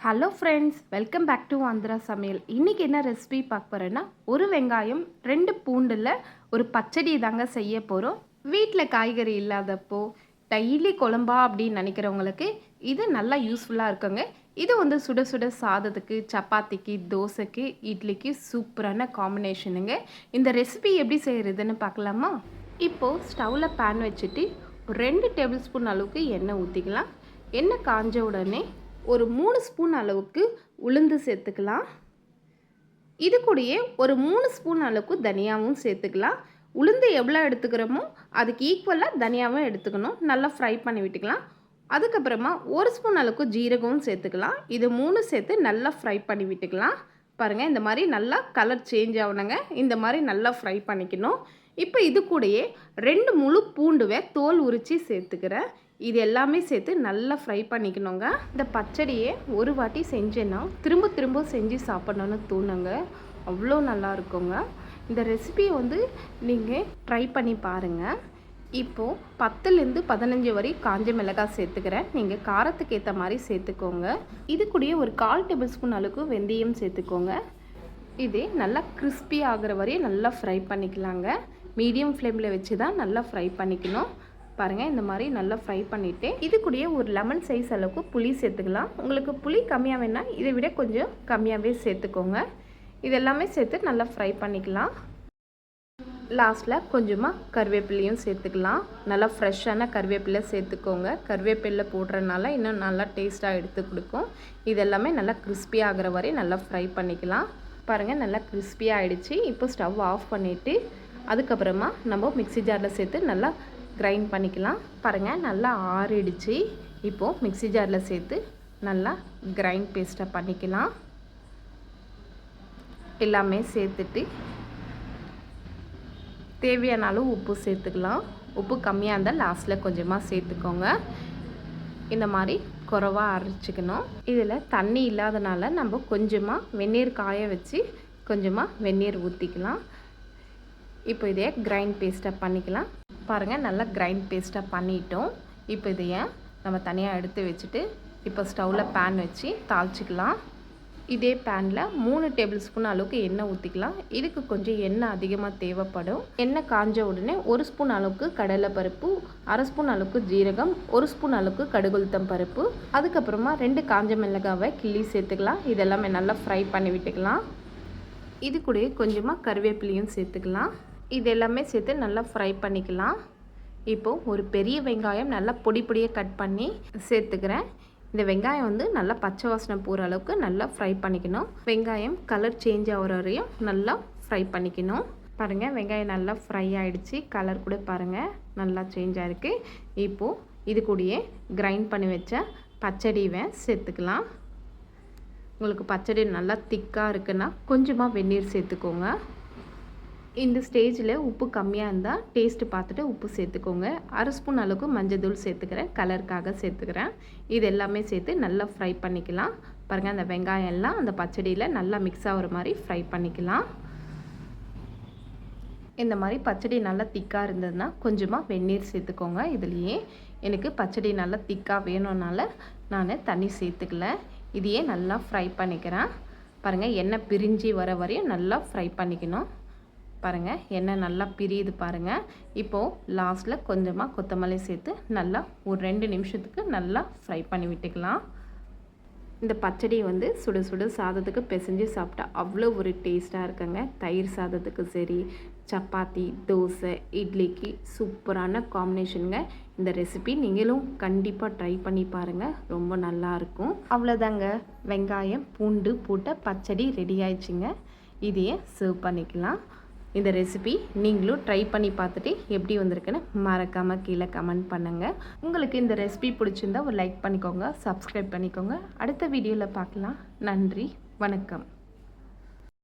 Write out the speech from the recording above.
Hello friends welcome back to Andhra சமையல் இன்றைக்கி என்ன ரெசிபி பார்க்க போகிறேன்னா ஒரு வெங்காயம் ரெண்டு பூண்டில் ஒரு பச்சடி தாங்க செய்ய போகிறோம் வீட்டில் காய்கறி இல்லாதப்போ டெய்லி குழம்பா அப்படின்னு நினைக்கிறவங்களுக்கு இது நல்லா யூஸ்ஃபுல்லாக இருக்குங்க. இது வந்து சுட சுட சாதத்துக்கு சப்பாத்திக்கு தோசைக்கு இட்லிக்கு சூப்பரான காம்பினேஷனுங்க இந்த ரெசிபி எப்படி செய்கிறதுன்னு பார்க்கலாமா? இப்போது ஸ்டவ்வில் பேன் வச்சுட்டு ஒரு ரெண்டு டேபிள் ஸ்பூன் அளவுக்கு எண்ணெய் ஊற்றிக்கலாம் எண்ணெய் காஞ்ச உடனே ஒரு மூணு ஸ்பூன் அளவுக்கு உளுந்து சேர்த்துக்கலாம். இது கூடயே ஒரு மூணு ஸ்பூன் அளவுக்கு தனியாவும் சேர்த்துக்கலாம். உளுந்து எவ்வளோ எடுத்துக்கிறோமோ அதுக்கு ஈக்குவலாக தனியாவும் எடுத்துக்கணும். நல்லா ஃப்ரை பண்ணி விட்டுக்கலாம். அதுக்கப்புறமா ஒரு ஸ்பூன் அளவுக்கு ஜீரகமும் சேர்த்துக்கலாம். இது மூணு சேர்த்து நல்லா ஃப்ரை பண்ணி விட்டுக்கலாம். பாருங்கள் இந்த மாதிரி நல்லா கலர் சேஞ்ச் ஆகணுங்க. இந்த மாதிரி நல்லா ஃப்ரை பண்ணிக்கணும். இப்போ இது கூடயே ரெண்டு முழு பூண்டுவை தோல் உரித்து சேர்த்துக்கிறேன் இது எல்லாமே சேர்த்து நல்லா ஃப்ரை பண்ணிக்கணுங்க. இந்த பச்சடியை ஒரு வாட்டி செஞ்சேன்னா திரும்ப திரும்ப செஞ்சு சாப்பிட்ணுன்னு தோணுங்க. அவ்வளோ நல்லா இருக்குங்க. இந்த ரெசிபியை வந்து நீங்கள் ட்ரை பண்ணி பாருங்கள் இப்போது பத்துலேருந்து பதினஞ்சு வரை காஞ்ச மிளகாய் சேர்த்துக்கிறேன். நீங்கள் காரத்துக்கு ஏற்ற மாதிரி சேர்த்துக்கோங்க. இது கூடயே ஒரு கால் டேபிள் ஸ்பூன் அளவுக்கு வெந்தயம் சேர்த்துக்கோங்க. இது நல்லா கிறிஸ்பி ஆகிற வரையும் நல்லா ஃப்ரை பண்ணிக்கலாங்க. மீடியம் ஃப்ளேமில் வச்சு தான் நல்லா ஃப்ரை பண்ணிக்கணும். பாருங்கள் இந்த மாதிரி நல்லா ஃப்ரை பண்ணிவிட்டு இது கூடயே ஒரு லெமன் சைஸ் அளவுக்கு புளி சேர்த்துக்கலாம். உங்களுக்கு புளி கம்மியாக வேணால் இதை விட கொஞ்சம் கம்மியாகவே சேர்த்துக்கோங்க. இது எல்லாமே சேர்த்து நல்லா ஃப்ரை பண்ணிக்கலாம். லாஸ்ட்டில் கொஞ்சமாக கருவேப்பிலையும் சேர்த்துக்கலாம். நல்லா ஃப்ரெஷ்ஷான கருவேப்பிலை சேர்த்துக்கோங்க. கருவேப்பிலை போடுறதுனால இன்னும் நல்லா டேஸ்ட்டாக எடுத்து கொடுக்கும். இது எல்லாமே நல்லா கிறிஸ்பி ஆகிற வரை நல்லா ஃப்ரை பண்ணிக்கலாம். பாருங்கள் நல்லா கிறிஸ்பி ஆகிடுச்சு இப்போ ஸ்டவ் ஆஃப் பண்ணிவிட்டு அதுக்கப்புறமா நம்ம மிக்சி ஜாரில் சேர்த்து நல்லா கிரைண்ட் பண்ணிக்கலாம். பாருங்கள் நல்லா ஆறிடுச்சு. இப்போது மிக்சி ஜாரில் சேர்த்து நல்லா கிரைண்ட் பேஸ்ட்டாக பண்ணிக்கலாம். எல்லாமே சேர்த்துட்டு தேவையான அளவு உப்பு சேர்த்துக்கலாம். உப்பு கம்மியாக இருந்தால் லாஸ்ட்டில் கொஞ்சமாக சேர்த்துக்கோங்க. இந்த மாதிரி குறவாக அரைச்சிக்கணும். இதில் தண்ணி இல்லாதனால நம்ம கொஞ்சமாக வெந்நீர் காய வச்சு கொஞ்சமாக வெந்நீர் ஊற்றிக்கலாம் இப்போ இதையே கிரைண்ட் பேஸ்ட்டாக பண்ணிக்கலாம். பாருங்கள் நல்லா கிரைண்ட் பேஸ்ட்டாக பண்ணிட்டோம். இப்போ இதையே நம்ம தனியாக எடுத்து வச்சுட்டு இப்போ ஸ்டவ்வில் பேன் வச்சு தாளிச்சிக்கலாம். இதே பேனில் மூணு டேபிள் ஸ்பூன் அளவுக்கு எண்ணெய் ஊற்றிக்கலாம் இதுக்கு கொஞ்சம் எண்ணெய் அதிகமாக தேவைப்படும். எண்ணெய் காஞ்ச உடனே ஒரு ஸ்பூன் அளவுக்கு கடலை பருப்பு அரை ஸ்பூன் அளவுக்கு ஜீரகம் ஒரு ஸ்பூன் அளவுக்கு கடுகுளுத்தம் பருப்பு. அதுக்கப்புறமா ரெண்டு காஞ்ச மிளகாவை கிள்ளி சேர்த்துக்கலாம். இதெல்லாமே நல்லா ஃப்ரை பண்ணி விட்டுக்கலாம். இது கூட கொஞ்சமாக கருவேப்பிலையும் சேர்த்துக்கலாம். இது எல்லாமே சேர்த்து நல்லா ஃப்ரை பண்ணிக்கலாம். இப்போது ஒரு பெரிய வெங்காயம் நல்லா பொடி பொடியாக கட் பண்ணி சேர்த்துக்கிறேன். இந்த வெங்காயம் வந்து நல்லா பச்சை வாசனை போகிற அளவுக்கு நல்லா ஃப்ரை பண்ணிக்கணும். வெங்காயம் கலர் சேஞ்ச் ஆகிற வரையும் நல்லா ஃப்ரை பண்ணிக்கணும். பாருங்கள் வெங்காயம் நல்லா ஃப்ரை ஆகிடுச்சு கலர் கூட பாருங்கள் நல்லா சேஞ்ச் ஆகிருக்கு இப்போது இது கூடயே கிரைண்ட் பண்ணி வச்ச பச்சடிவை சேர்த்துக்கலாம். உங்களுக்கு பச்சடி நல்லா திக்காக இருக்குன்னா கொஞ்சமாக வெந்நீர் சேர்த்துக்கோங்க. இந்த ஸ்டேஜில் உப்பு கம்மியாக இருந்தால் டேஸ்ட்டு பார்த்துட்டு உப்பு சேர்த்துக்கோங்க. அரை ஸ்பூன் அளவுக்கு மஞ்சள் தூள் சேர்த்துக்கிறேன். கலருக்காக சேர்த்துக்கிறேன். இது எல்லாமே சேர்த்து நல்லா ஃப்ரை பண்ணிக்கலாம். பாருங்கள் அந்த வெங்காயம் எல்லாம் அந்த பச்சடியில் நல்லா மிக்ஸ் ஆகிற மாதிரி ஃப்ரை பண்ணிக்கலாம். இந்த மாதிரி பச்சடி நல்லா திக்காக இருந்ததுன்னா கொஞ்சமாக வெந்நீர் சேர்த்துக்கோங்க இதுலேயே. எனக்கு பச்சடி நல்லா திக்காக வேணும்னால நான் தண்ணி சேர்த்துக்கல. இதையே நல்லா ஃப்ரை பண்ணிக்கிறேன். பாருங்கள் எண்ணெய் பிரிஞ்சு வர வரையும் நல்லா ஃப்ரை பண்ணிக்கணும். பாருங்கள் எண்ணெய் நல்லா பிரியுது பாருங்கள் இப்போது லாஸ்ட்டில் கொஞ்சமாக கொத்தமல்லி சேர்த்து நல்லா ஒரு ரெண்டு நிமிஷத்துக்கு நல்லா ஃப்ரை பண்ணி விட்டுக்கலாம். இந்த பச்சடி வந்து சுடு சுடு சாதத்துக்கு பிசைஞ்சு சாப்பிட்டா அவ்வளோ ஒரு டேஸ்ட்டாக இருக்குங்க. தயிர் சாதத்துக்கு சரி சப்பாத்தி தோசை இட்லிக்கு சூப்பரான காம்பினேஷனுங்க இந்த ரெசிபி நீங்களும் கண்டிப்பாக ட்ரை பண்ணி பாருங்கள் ரொம்ப நல்லாயிருக்கும் அவ்வளோதாங்க. வெங்காயம் பூண்டு போட்ட பச்சடி ரெடி ஆயிடுச்சுங்க. இதையே சர்வ் பண்ணிக்கலாம். இந்த ரெசிபி நீங்களும் ட்ரை பண்ணி பார்த்துட்டு எப்படி வந்திருக்குன்னு மறக்காமல் கீழே கமெண்ட் பண்ணுங்கள் உங்களுக்கு இந்த ரெசிபி பிடிச்சிருந்தா ஒரு லைக் பண்ணிக்கோங்க சப்ஸ்கிரைப் பண்ணிக்கோங்க. அடுத்த வீடியோவில் பார்க்கலாம். நன்றி வணக்கம்.